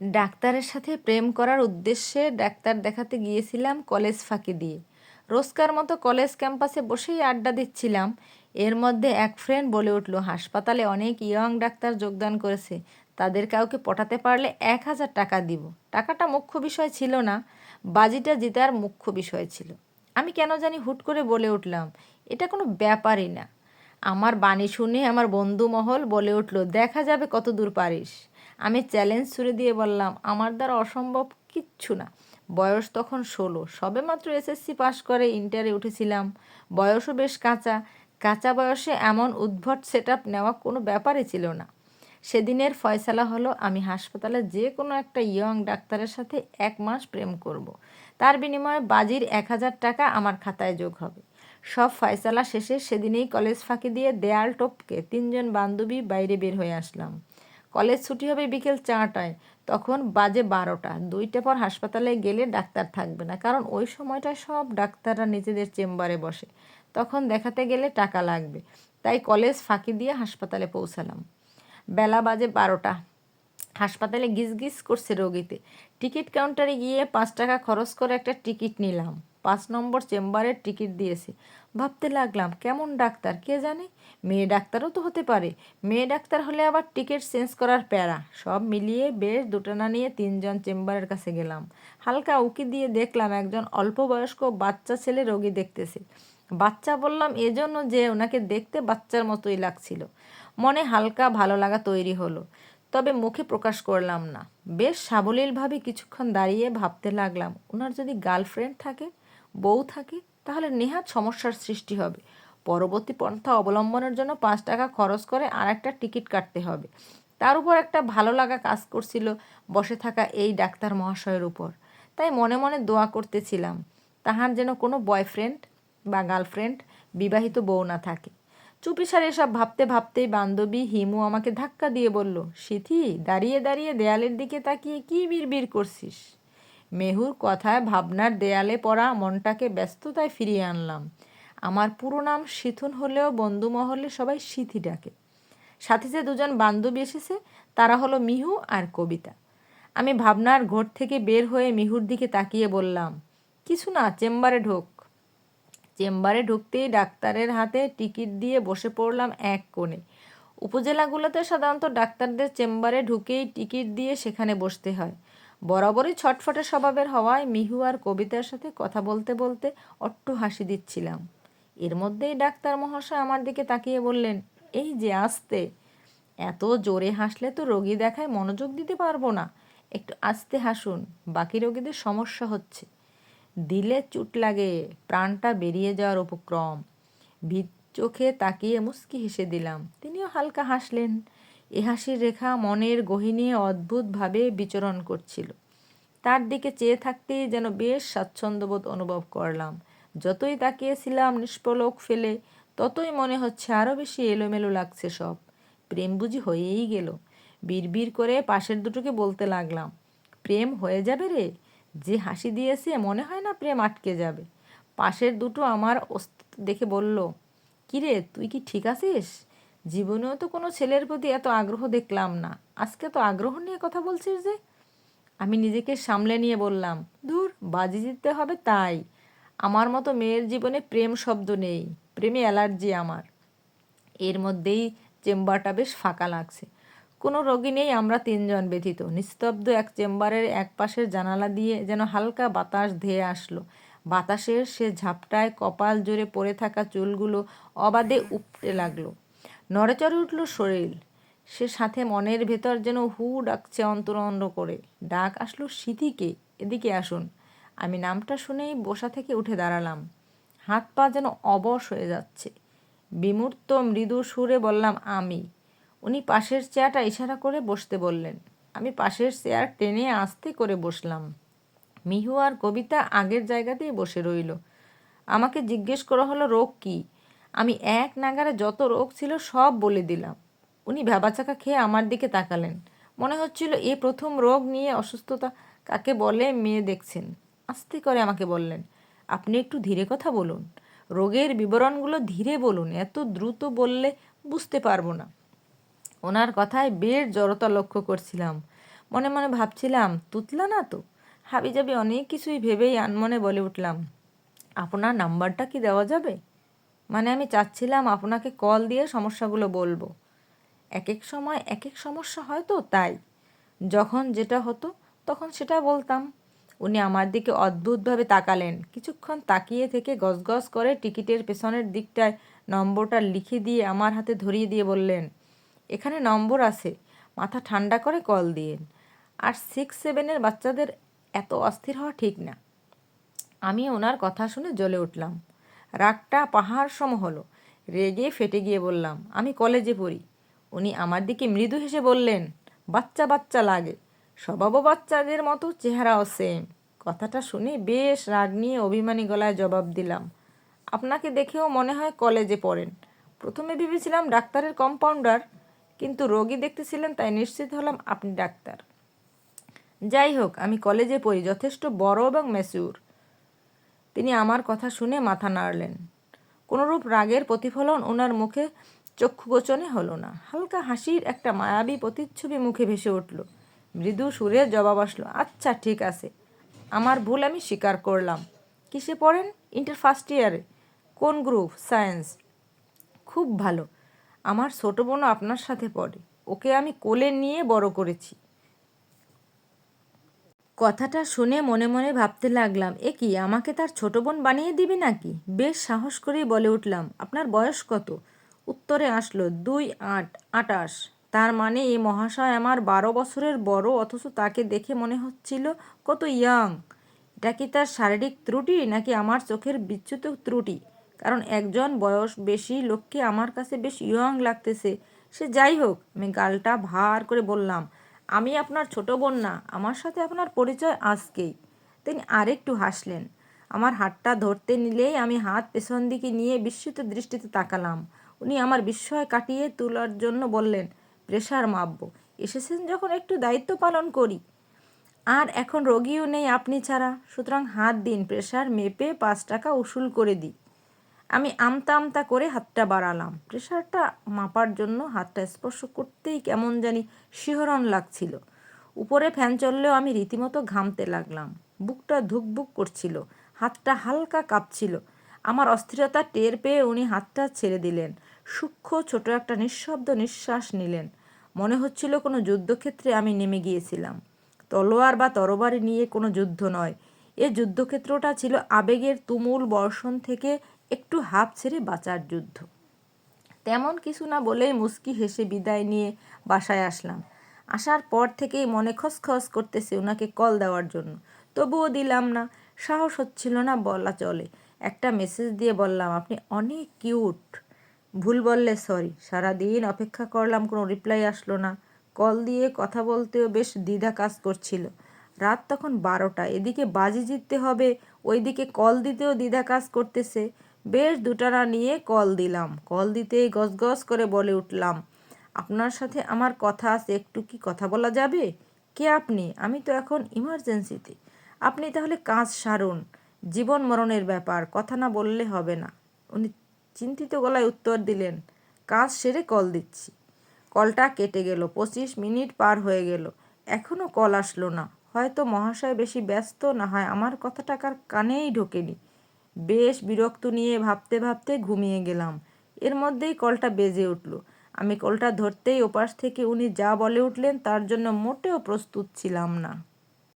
ডাক্তারের সাথে প্রেম করার উদ্দেশ্যে ডাক্তার দেখাতে গিয়েছিলাম কলেজ ফাঁকি দিয়ে। রোজকার মতো কলেজ ক্যাম্পাসে বসেই আড্ডা দিচ্ছিলাম। এর মধ্যে এক ফ্রেন্ড বলে উঠল, হাসপাতালে অনেক ইয়ং ডাক্তার যোগদান করেছে। তাদের কাউকে পটাতে পারলে এক হাজার টাকা দিব। টাকাটা মুখ্য বিষয় ছিল না, বাজিটা জেতার মুখ্য বিষয় ছিল। আমি কেন জানি হুট করে বলে উঠলাম, এটা কোনো ব্যাপারই না। আমার বাণী শুনে আমার বন্ধু মহল বলে উঠল, দেখা যাবে কত দূর পারিস। আমি চ্যালেঞ্জ ছুড়ে দিয়ে বললাম, আমার দ্বারা অসম্ভব কিচ্ছু না। বয়স তখন ষোলো। সবে মাত্র এসএসসি পাশ করে ইন্টারে উঠেছিলাম। বয়সও বেশ কাঁচা। কাঁচা বয়সে এমন উদ্ভট সেট নেওয়া কোনো ব্যাপারই ছিল না। সেদিনের ফয়সালা হলো, আমি হাসপাতালে যে কোনো একটা ইয়ং ডাক্তারের সাথে এক মাস প্রেম করব। তার বিনিময়ে বাজির এক হাজার টাকা আমার খাতায় যোগ হবে। সব ফয়সালা শেষে সেদিনেই কলেজ ফাঁকি দিয়ে দেয়াল টপকে তিনজন বান্ধবী বাইরে বের হয়ে আসলাম। কলেজ ছুটি হবে বিকেল চারটায়, তখন বাজে বারোটা। দুইটা পর হাসপাতালে গেলে ডাক্তার থাকবে না, কারণ ওই সময়টায় সব ডাক্তাররা নিজেদের চেম্বারে বসে। তখন দেখাতে গেলে টাকা লাগবে, তাই কলেজ ফাঁকি দিয়ে হাসপাতালে পৌঁছালাম। বেলা বাজে বারোটা। হাসপাতালে গিজ গিজ করছে রোগীতে। টিকিট কাউন্টারে গিয়ে পাঁচ টাকা খরচ করে একটা টিকিট নিলাম। পাঁচ নম্বর চেম্বারের টিকিট দিয়েছে। ভাবতে লাগলাম, কেমন ডাক্তার, কে জানে? মেয়ে ডাক্তারও তো হতে পারে। মেয়ে ডাক্তার হলে আবার টিকিট চেঞ্জ করার প্যারা। সব মিলিয়ে বেশ দুটানা নিয়ে তিনজন চেম্বারের কাছে গেলাম। হালকা উকি দিয়ে দেখলাম একজন অল্প বয়স্ক বাচ্চা ছেলে রোগী দেখতেছে। বাচ্চা বললাম, এজন্য যে ওনাকে দেখতে বাচ্চার মতোই লাগছিল। মনে হালকা ভালো লাগা তৈরি হলো। তবে মুখে প্রকাশ করলাম না। বেশ সাবলীলভাবে কিছুক্ষণ দাঁড়িয়ে ভাবতে লাগলাম, ওনার যদি গার্লফ্রেন্ড থাকে বউ থাকে, তাহলে নেহাত সমস্যার সৃষ্টি হবে। পরবর্তী পন্থা অবলম্বনের জন্য পাঁচ টাকা খরচ করে আর একটা টিকিট কাটতে হবে। তার উপর একটা ভালো লাগা কাজ করছিল বসে থাকা এই ডাক্তার মহাশয়ের উপর। তাই মনে মনে দোয়া করতেছিলাম, তাহার যেন কোনো বয়ফ্রেন্ড বা গার্লফ্রেন্ড বিবাহিত বউ না থাকে। চুপিসার এসব ভাবতে ভাবতেই বান্ধবী হিমু আমাকে ধাক্কা দিয়ে বলল, সিথি, দাঁড়িয়ে দাঁড়িয়ে দেয়ালের দিকে তাকিয়ে কি বিড়বিড় করছিস? মেহুর কথায় ভাবনার দেয়ালে পড়া মনটাকে ব্যস্ততায় ফিরিয়ে আনলাম। আমার পুরো নাম শিথুন হলেও বন্ধু মহলে সবাই সিথি ডাকে। সাথে যে দুজন বান্ধবী এসেছে, তারা হলো মিহু আর কবিতা। আমি ভাবনার ঘর থেকে বের হয়ে মিহুর দিকে তাকিয়ে বললাম, কিছু না, চেম্বারে ঢোক। চেম্বারে ঢুকতেই ডাক্তারের হাতে টিকিট দিয়ে বসে পড়লাম এক কোণে। উপজেলাগুলোতে সাধারণত ডাক্তারদের চেম্বারে ঢুকেই টিকিট দিয়ে সেখানে বসতে হয়। বরাবরই ছটফটে স্বভাবের হওয়ায় মিহু আর কবিতার সাথে কথা বলতে বলতে অট্ট হাসি দিচ্ছিলাম। এর মধ্যেই ডাক্তার মহাশয় আমার দিকে তাকিয়ে বললেন, এই যে আসতে, এত জোরে হাসলে তো রোগী দেখায় মনোযোগ দিতে পারব না। একটু আস্তে হাসুন, বাকি রোগীদের সমস্যা হচ্ছে। দিলে চুট লাগে, প্রাণটা বেরিয়ে যাওয়ার উপক্রম। ভিত চোখে তাকিয়ে মুস্কি হেসে দিলাম। তিনিও হালকা হাসলেন। এ হাসির রেখা মনের গহিনে অদ্ভুতভাবে বিচরণ করছিল। তার দিকে চেয়ে থাকতেই যেন বেশ স্বাচ্ছন্দ্যবোধ অনুভব করলাম। যতই তাকিয়েছিলাম নিষ্পলক ফেলে, ততই মনে হচ্ছে আরও বেশি এলোমেলো লাগছে সব। প্রেম বুঝি হয়েই গেল। বিড়বিড় করে পাশের দুটোকে বলতে লাগলাম, প্রেম হয়ে যাবে রে? যে হাসি দিয়েছে মনে হয় না প্রেম আটকে যাবে। পাশের দুটো আমার দেখে বলল কিরে তুই কি ঠিক আছিস? জীবনেও তো কোনো ছেলের প্রতি এত আগ্রহ দেখলাম না। আজকে তো আগ্রহ নিয়ে কথা বলছিস যে? আমি নিজেকে সামলে নিয়ে বললাম দূর বাজি জিততে হবে তাই। আমার মতো মেয়ের জীবনে প্রেম শব্দ নেই, প্রেমে অ্যালার্জি আমার। এর মধ্যেই চেম্বারটা বেশ ফাঁকা লাগছে। কোনো রোগী নেই, আমরা তিনজন ব্যথিত। নিস্তব্ধ এক চেম্বারের এক পাশের জানালা দিয়ে যেন হালকা বাতাস ধেয়ে আসলো। বাতাসের সে ঝাপটায় কপাল জোরে পড়ে থাকা চুলগুলো অবাধে উপটে লাগল। নড়েচড়ে উঠল শরীর। সে সাথে মনের ভেতর যেন হু ডাকছে অন্তরন্দ করে। ডাক আসলো স্মৃতিকে এদিকে আসুন। আমি নামটা শুনেই বসা থেকে উঠে দাঁড়ালাম। হাত পা যেন অবশ হয়ে যাচ্ছে। বিমূর্ত মৃদু সুরে বললাম, আমি। উনি পাশের চেয়ারটা ইশারা করে বসতে বললেন। আমি পাশের চেয়ার টেনে আস্তে করে বসলাম। মিহু আর কবিতা আগের জায়গাতেই বসে রইল। আমাকে জিজ্ঞেস করা হলো, রোগ কী? আমি এক নাগারে যত রোগ ছিল সব বলে দিলাম। উনি ভেবাচাকা খেয়ে আমার দিকে তাকালেন। মনে হচ্ছিল এ প্রথম রোগ নিয়ে অসুস্থতা কাকে বলে মেয়ে দেখছেন। আস্তে করে আমাকে বললেন, আপনি একটু ধীরে কথা বলুন। রোগের বিবরণগুলো ধীরে বলুন, এত দ্রুত বললে বুঝতে পারব না। ওনার কথায় বেশ জড়তা লক্ষ্য করছিলাম। মনে মনে ভাবছিলাম, তুতলা না তো? হাবিজাবি অনেক কিছুই ভেবেই আনমনে বলে উঠলাম, আপনার নাম্বারটা কি দেওয়া যাবে? মানে আমি চাচ্ছিলাম আপনাকে কল দিয়ে সমস্যাগুলো বলব। এক এক সময় এক এক সমস্যা হয় তো তাই। যখন যেটা হতো, তখন সেটা বলতাম। উনি আমার দিকে অদ্ভুতভাবে তাকালেন। কিছুক্ষণ তাকিয়ে থেকে গজগজ করে টিকিটের পেছনের দিকটায় নম্বরটা লিখে দিয়ে আমার হাতে ধরিয়ে দিয়ে বললেন, এখানে নম্বর আছে, মাথা ঠান্ডা করে কল দিয়েন। আর সিক্স সেভেনের বাচ্চাদের এত অস্থির হওয়া ঠিক না। আমি ওনার কথা শুনে জ্বলে উঠলাম। রাগটা পাহাড় সম হলো। রেগে ফেটে গিয়ে বললাম, আমি কলেজে পড়ি। উনি আমার দিকে মৃদু হেসে বললেন, বাচ্চা বাচ্চা লাগে। স্বভাবও বাচ্চাদের মতো, চেহারাও সেম কথাটা শুনে বেশ রাগ নিয়ে অভিমানী গলায় জবাব দিলাম, আপনাকে দেখেও মনে হয় কলেজে পড়েন। প্রথমে ভেবেছিলাম ডাক্তারের কম্পাউন্ডার কিন্তু রোগী দেখতেছিলেন তাই নিশ্চিত হলাম আপনি ডাক্তার। যাই হোক, আমি কলেজে পড়ি, যথেষ্ট বড় এবং ম্যাচিউর তিনি আমার কথা শুনে মাথা নাড়লেন। কোনোরূপ রাগের প্রতিফলন ওনার মুখে চক্ষুগোচনে হলো না। হালকা হাসির একটা মায়াবী প্রতিচ্ছবি মুখে ভেসে উঠল। মৃদু সুরে জবাব আসলো আচ্ছা ঠিক আছে। আমার ভুল আমি স্বীকার করলাম। কিসে পড়েন? ইন্টার ফার্স্ট ইয়ারে। কোন গ্রুপ? সায়েন্স। খুব ভালো। আমার ছোট বোনও আপনার সাথে পড়ে। ওকে আমি কোলে নিয়ে বড় করেছি। কথাটা শুনে মনে মনে ভাবতে লাগলাম, এ কি, আমাকে তার ছোট বোন বানিয়ে দিবি নাকি? বেশ সাহস করেই বলে উঠলাম, আপনার বয়স কত? উত্তরে আসলো, দুই আট, আটাশ। তার মানে এই মহাশয় আমার বারো বছরের বড়, অথচ তাকে দেখে মনে হচ্ছিল কত ইয়াং। এটা কি তার শারীরিক ত্রুটি, নাকি আমার চোখের বিচ্যুত ত্রুটি? কারণ একজন বয়স বেশি লোককে আমার কাছে বেশ ইয়ং লাগতেছে। সে যাই হোক, আমি গালটা ভার করে বললাম আমি আপনার ছোট বোন না, আমার সাথে আপনার পরিচয় আজকেই। তিনি আরেকটু হাসলেন। আমার হাতটা ধরতে নিলেই আমি হাত পেছন দিকে নিয়ে বিস্মিত দৃষ্টিতে তাকালাম। উনি আমার বিস্ময় কাটিয়ে তোলার জন্য বললেন, প্রেশার মাপবো। এসেছেন যখন একটু দায়িত্ব পালন করি। আর এখন রোগীও নেই আপনি ছাড়া। সুতরাং হাত দিন, প্রেশার মেপে পাঁচ টাকা উসুল করে দিই। আমি আমতা আমতা করে হাতটা বাড়ালাম। প্রেশারটা মাপার জন্য হাতটা স্পর্শ করতেই কেমন জানি শিহরণ লাগছিল। উপরে ফ্যান চললেও আমি রীতিমতো ঘামতে লাগলাম। বুকটা ধুকবুক করছিল। হাতটা হালকা কাঁপছিল। আমার অস্থিরতা টের পেয়ে উনি হাতটা ছেড়ে দিলেন। সূক্ষ্ম ছোট একটা নিঃশব্দ নিঃশ্বাস নিলেন। মনে হচ্ছিল কোনো যুদ্ধক্ষেত্রে আমি নেমে গিয়েছিলাম। তলোয়ার বা তরবারি নিয়ে কোনো যুদ্ধ নয়। এ যুদ্ধক্ষেত্রটা ছিল আবেগের তুমুল বর্ষণ থেকে একটু হাফ ছেড়ে বাঁচার যুদ্ধ। তেমন কিছু না বলেই মুস্কি হেসে বিদায় নিয়ে বাসায় আসলাম। আসার পর থেকেই মনে খসখস করতেছে ওনাকে কল দেওয়ার জন্য। তবুও দিলাম না, সাহস হচ্ছিল না বলা চলে। একটা মেসেজ দিয়ে বললাম, আপনি অনেক কিউট ভুল বললে সরি সারাদিন অপেক্ষা করলাম, কোনো রিপ্লাই আসলো না। কল দিয়ে কথা বলতেও বেশ দ্বিধা কাজ করছিল। রাত তখন বারোটা, এদিকে বাজি জিততে হবে, ওইদিকে কল দিতেও দ্বিধা কাজ করতেছে। বেশ দুটানা নিয়ে কল দিলাম। কল দিতেই গজগজ করে বলে উঠলাম, আপনার সাথে আমার কথা আছে, একটু কি কথা বলা যাবে? কে আপনি? আমি তো এখন ইমার্জেন্সিতে আপনি তাহলে কাজ সারুন, জীবন মরণের ব্যাপার, কথা না বললে হবে না। উনি চিন্তিত গলায় উত্তর দিলেন, কাজ সেরে কল দিচ্ছি। কলটা কেটে গেল, পঁচিশ মিনিট পার হয়ে গেল। এখনও কল আসলো না। হয়তো মহাশয় বেশি ব্যস্ত, না হয় আমার কথাটা কার কানেই ঢোকেনি। বেশ বিরক্ত নিয়ে ভাবতে ভাবতে ঘুমিয়ে গেলাম। এর মধ্যেই কলটা বেজে উঠল। আমি কলটা ধরতেই ওপাশ থেকে উনি যা বলে উঠলেন তার জন্য মোটেও প্রস্তুত ছিলাম না।